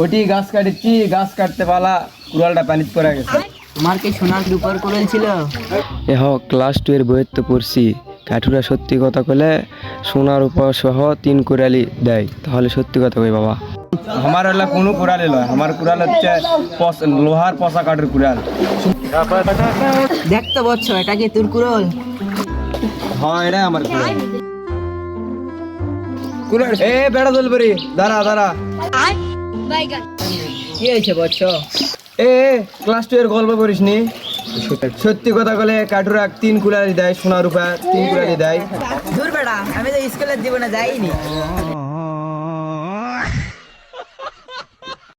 ওটি গাছ কাটছি গাছ কাটতে পালা? কুড়ালটা পানিতে পড়ে গেছে। তোমার কি সোনার দুপার করেল ছিল? এ হ ক্লাস টু এর বইয়ের তো পড়ছি। কাঠুরা সত্যি কথা কলে সোনার উপর সহ তিন কুড়ালি দেয়। তাহলে সত্যি কথা কই বাবা? আমার হলে কোনো কুড়ালি নয় আমার কুড়াল হচ্ছে লোহার পশা কাঠের কুড়াল। দেখতে বচ্ছ এটা কি তোর কুরল হ্যাঁ এটা আমার কুড়াল। কুড়াল এ বেড়া দলবরি দাঁড়া দাঁড়া। কি হয়েছে বচ্ছ এ ক্লাস টু এর গল্প করিস নি সত্যি কথা বলে কাঠুরা তিন কুলারি দেয় সোনা রূপা তিন কুলারি দেয়। দূর বেড়া আমি তো স্কুলের জীবনে যাইনি।